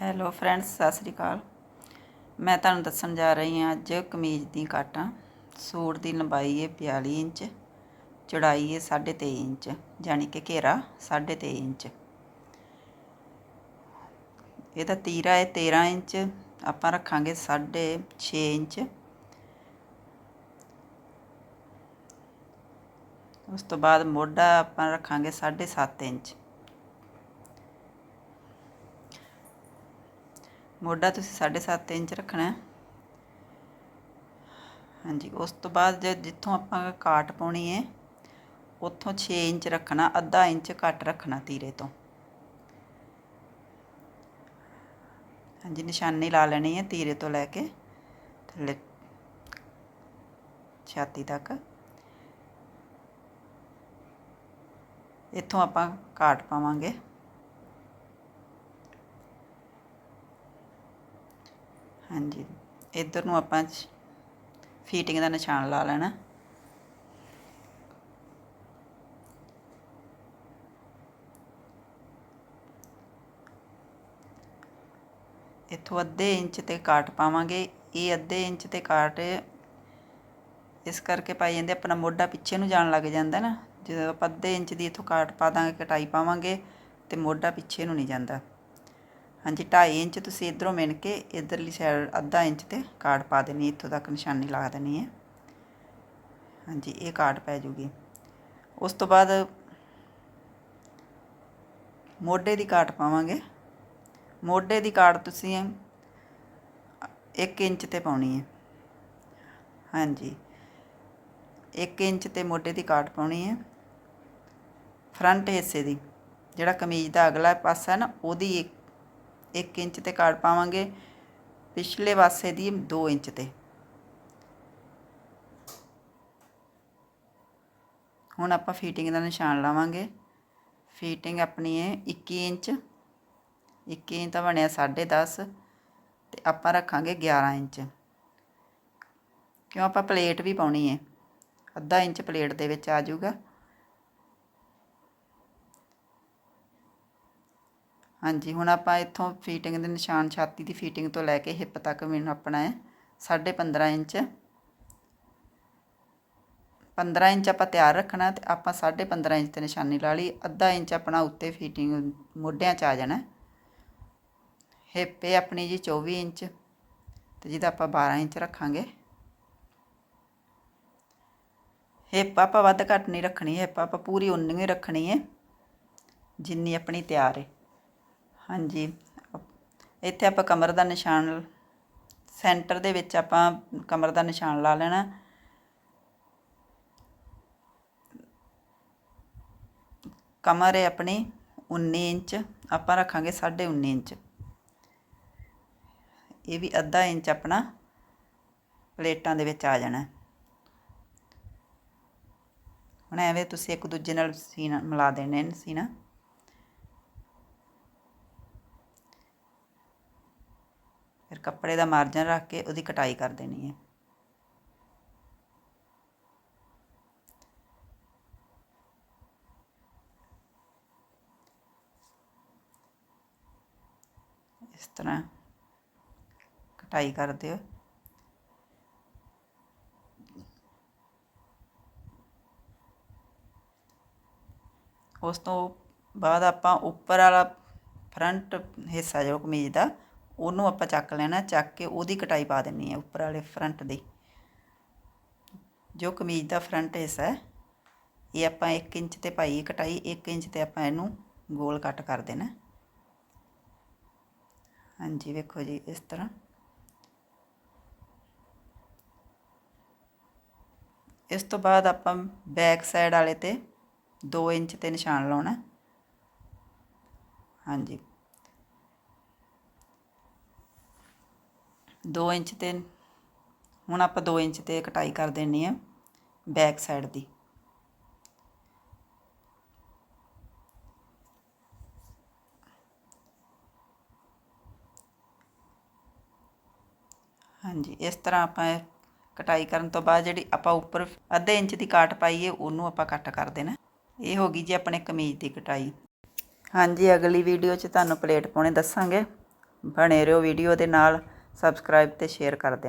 Hello friends Sat Sri ਅਕਾਲ। ਮੈਂ ਤੁਹਾਨੂੰ ਦੱਸਣ ਜਾ ਰਹੀ ਹਾਂ ਅੱਜ ਕਮੀਜ਼ ਦੀ ਕਾਟਾਂ। ਸੂਟ ਦੀ ਲੰਬਾਈ ਹੈ 42 ਇੰਚ, ਚੌੜਾਈ ਹੈ 23.5 ਇੰਚ ਯਾਨੀ ਕਿ ਘੇਰਾ 23.5 ਇੰਚ। ਇਹਦਾ ਤੀਰਾ ਹੈ 13 ਇੰਚ, ਆਪਾਂ ਰੱਖਾਂਗੇ 6.5 ਇੰਚ। ਉਸ ਤੋਂ ਬਾਅਦ ਮੋਢਾ ਆਪਾਂ ਰੱਖਾਂਗੇ 7.5 ਇੰਚ। ਮੋਢਾ ਤੁਸੀਂ 7.5 ਇੰਚ ਰੱਖਣਾ ਹਾਂਜੀ, ਉਸ ਤੋਂ ਬਾਅਦ ਜੇ ਜਿੱਥੋਂ ਆਪਾਂ ਕਾਟ ਪਾਉਣੀ ਹੈ, ਉੱਥੋਂ 6 ਇੰਚ ਰੱਖਣਾ, ਅੱਧਾ ਇੰਚ ਘੱਟ ਰੱਖਣਾ ਤੀਰੇ ਤੋਂ। ਹਾਂਜੀ, ਨਿਸ਼ਾਨੀ ਲਾ ਲੈਣੀ ਹੈ ਤੀਰੇ ਤੋਂ ਲੈ ਕੇ ਥੱਲੇ ਛਾਤੀ ਤੱਕ। ਇੱਥੋਂ ਆਪਾਂ ਕਾਟ ਪਾਵਾਂਗੇ। ਹਾਂਜੀ। ਇੱਧਰ ਨੂੰ ਆਪਾਂ ਫੀਟਿੰਗ ਦਾ ਨਿਸ਼ਾਨ ਲਾ ਲੈਣਾ। ਇੱਥੋਂ ਅੱਧੇ ਇੰਚ ਤੇ ਕਾਟ ਪਾਵਾਂਗੇ। ਇਹ ਅੱਧੇ ਇੰਚ ਤੇ ਕਾਟ ਇਸ ਕਰਕੇ ਪਾਈ ਜਾਂਦੇ, ਆਪਣਾ ਮੋਢਾ ਪਿੱਛੇ ਨੂੰ ਜਾਣ ਲੱਗ ਜਾਂਦਾ ਨਾ। ਜਦੋਂ ਆਪਾਂ ਅੱਧੇ ਇੰਚ ਦੀ ਇੱਥੋਂ ਕਾਟ ਪਾ ਦਾਂਗੇ, ਕਟਾਈ ਪਾਵਾਂਗੇ ਤੇ ਮੋਢਾ ਪਿੱਛੇ ਨੂੰ ਨਹੀਂ ਜਾਂਦਾ। ਹਾਂਜੀ 2.5 ਇੰਚ ਤੁਸੀਂ ਇਧਰੋਂ ਮਿਣ ਕੇ ਇਧਰਲੀ ਸਾਈਡ ਅੱਧਾ ਇੰਚ ਤੇ ਕਾਰਡ ਪਾ ਦੇਣੀ ਇੱਥੋਂ ਤੱਕ ਨਿਸ਼ਾਨੀ ਲਾ ਦੇਣੀ ਹੈ। ਹਾਂਜੀ, ਇਹ ਕਾਰਡ ਪੈ ਜੂਗੀ। ਉਸ ਤੋਂ ਬਾਅਦ ਮੋਢੇ ਦੀ ਕਾਟ ਪਾਵਾਂਗੇ। ਮੋਢੇ ਦੀ ਕਾਟ ਤੁਸੀਂ 1 ਇੰਚ ਤੇ ਪਾਉਣੀ ਹੈ। ਹਾਂਜੀ 1 ਇੰਚ ਤੇ ਮੋਢੇ ਦੀ ਕਾਟ ਪਾਉਣੀ ਹੈ। ਫਰੰਟ ਹਿੱਸੇ ਦੀ, ਜਿਹੜਾ ਕਮੀਜ਼ ਦਾ ਅਗਲਾ ਪਾਸਾ ਹੈ ਨਾ, ਉਹਦੀ 1 ਇੰਚ ਤੇ ਕਾਟ ਪਾਵਾਂਗੇ, ਪਿਛਲੇ ਪਾਸੇ ਦੀ 2 ਇੰਚ ਤੇ। ਹੁਣ ਆਪਾਂ ਫੀਟਿੰਗ ਦਾ ਨਿਸ਼ਾਨ ਲਾਵਾਂਗੇ। ਫੀਟਿੰਗ ਆਪਣੀ ਹੈ 21 ਇੰਚ। 21 ਇੰਚ ਤਾਂ ਬਣਿਆ 10.5 ਤੇ ਆਪਾਂ ਰੱਖਾਂਗੇ 11 ਇੰਚ। ਕਿਉਂ ਆਪਾਂ ਪਲੇਟ ਵੀ ਪਾਉਣੀ ਹੈ। ਅੱਧਾ ਇੰਚ ਪਲੇਟ ਦੇ ਵਿੱਚ ਆ ਜਾਊਗਾ। ਹਾਂਜੀ, ਹੁਣ ਆਪਾਂ ਇੱਥੋਂ ਫੀਟਿੰਗ ਦੇ ਨਿਸ਼ਾਨ ਛਾਤੀ ਦੀ ਫੀਟਿੰਗ ਤੋਂ ਲੈ ਕੇ ਹਿੱਪ ਤੱਕ ਮੈਨੂੰ ਆਪਣਾ ਹੈ 15.5 ਇੰਚ। 15 ਇੰਚ ਆਪਾਂ ਤਿਆਰ ਰੱਖਣਾ ਤੇ ਆਪਾਂ 15.5 ਇੰਚ ਤੇ ਨਿਸ਼ਾਨੀ ਲਾ ਲਈ, ਅੱਧਾ ਇੰਚ ਆਪਣਾ ਉੱਤੇ ਫੀਟਿੰਗ ਮੋਢਿਆਂ 'ਚ ਆ ਜਾਣਾ। ਹਿੱਪ ਹੈ ਆਪਣੀ ਜੀ 24 ਇੰਚ ਤੇ ਜਿਹਦਾ ਆਪਾਂ 12 ਇੰਚ ਰੱਖਾਂਗੇ। ਹਿੱਪ ਆਪਾਂ ਵੱਧ ਘੱਟ ਨਹੀਂ ਰੱਖਣੀ ਹਿੱਪ ਆਪਾਂ ਪੂਰੀ ਉਨੀ ਹੀ ਰੱਖਣੀ ਹੈ, ਜਿੰਨੀ ਆਪਣੀ ਤਿਆਰ ਹੈ। ਹਾਂਜੀ। ਇੱਥੇ ਆਪਾਂ ਕਮਰ ਦਾ ਨਿਸ਼ਾਨ ਸੈਂਟਰ ਦੇ ਵਿੱਚ ਆਪਾਂ ਕਮਰ ਦਾ ਨਿਸ਼ਾਨ ਲਾ ਲੈਣਾ। ਕਮਰ ਹੈ ਆਪਣੀ 19 ਇੰਚ, ਆਪਾਂ ਰੱਖਾਂਗੇ 19.5 ਇੰਚ। ਇਹ ਵੀ ਅੱਧਾ ਇੰਚ ਆਪਣਾ ਪਲੇਟਾਂ ਦੇ ਵਿੱਚ ਆ ਜਾਣਾ। ਹੁਣ ਐਵੇਂ ਤੁਸੀਂ ਇੱਕ ਦੂਜੇ ਨਾਲ ਸੀਨਾ ਮਿਲਾ ਦੇਣੇ ਨੇ ਸੀਨਾ। ਕੱਪੜੇ ਦਾ ਮਾਰਜਨ ਰੱਖ ਕੇ ਉਹਦੀ ਕਟਾਈ ਕਰ ਦੇਣੀ ਹੈ। ਇਸ ਤਰ੍ਹਾਂ ਕਟਾਈ ਕਰ ਦਿਓ। ਉਸ ਤੋਂ ਬਾਅਦ ਆਪਾਂ ਉੱਪਰ ਵਾਲਾ ਫਰੰਟ ਹਿੱਸਾ, ਜੋ ਕਮੀਜ਼ ਦਾ ਉਹਨੂੰ ਆਪਾਂ ਚੱਕ ਲੈਣਾ, ਚੱਕ ਕੇ ਉਹਦੀ ਕਟਾਈ ਪਾ ਦੇਣੀ ਹੈ ਉੱਪਰ ਵਾਲੇ ਫਰੰਟ ਦੀ। ਜੋ ਕਮੀਜ਼ ਦਾ ਫਰੰਟ ਹਿੱਸਾ ਹੈ, ਇਹ ਆਪਾਂ 1 ਇੰਚ ਤੇ ਪਾਈ ਕਟਾਈ 1 ਇੰਚ ਤੇ ਆਪਾਂ ਇਹਨੂੰ ਗੋਲ ਕੱਟ ਕਰ ਦੇਣਾ। ਹਾਂਜੀ, ਵੇਖੋ ਜੀ, ਇਸ ਤਰ੍ਹਾਂ। ਇਸ ਤੋਂ ਬਾਅਦ ਆਪਾਂ ਬੈਕ ਸਾਈਡ ਵਾਲੇ ਤੇ 2 ਇੰਚ ਤੇ ਨਿਸ਼ਾਨ ਲਾਉਣਾ। ਹਾਂਜੀ। 2 ਇੰਚ ਤੇ ਹੁਣ ਆਪਾਂ 2 ਇੰਚ ਤੇ ਕਟਾਈ ਕਰ ਦੇਣੀ ਹੈ ਬੈਕ ਸਾਈਡ ਦੀ। ਹਾਂਜੀ, ਇਸ ਤਰ੍ਹਾਂ ਆਪਾਂ ਕਟਾਈ ਕਰਨ ਤੋਂ ਬਾਅਦ ਜਿਹੜੀ ਆਪਾਂ ਉੱਪਰ ਅੱਧੇ ਇੰਚ ਦੀ ਕਾਟ ਪਾਈਏ ਉਹਨੂੰ ਆਪਾਂ ਕੱਟ ਕਰ ਦੇਣਾ। ਇਹ ਹੋ ਗਈ ਜੀ ਆਪਣੇ ਕਮੀਜ਼ ਦੀ ਕਟਾਈ। ਹਾਂਜੀ, ਅਗਲੀ ਵੀਡੀਓ 'ਚ ਤੁਹਾਨੂੰ ਪਲੇਟ ਪਾਉਣੇ ਦੱਸਾਂਗੇ। ਬਣੇ ਰਹੋ ਵੀਡੀਓ ਦੇ ਨਾਲ। ਸਬਸਕ੍ਰਾਈਬ ਅਤੇ ਸ਼ੇਅਰ ਕਰ ਦੇਣਾ।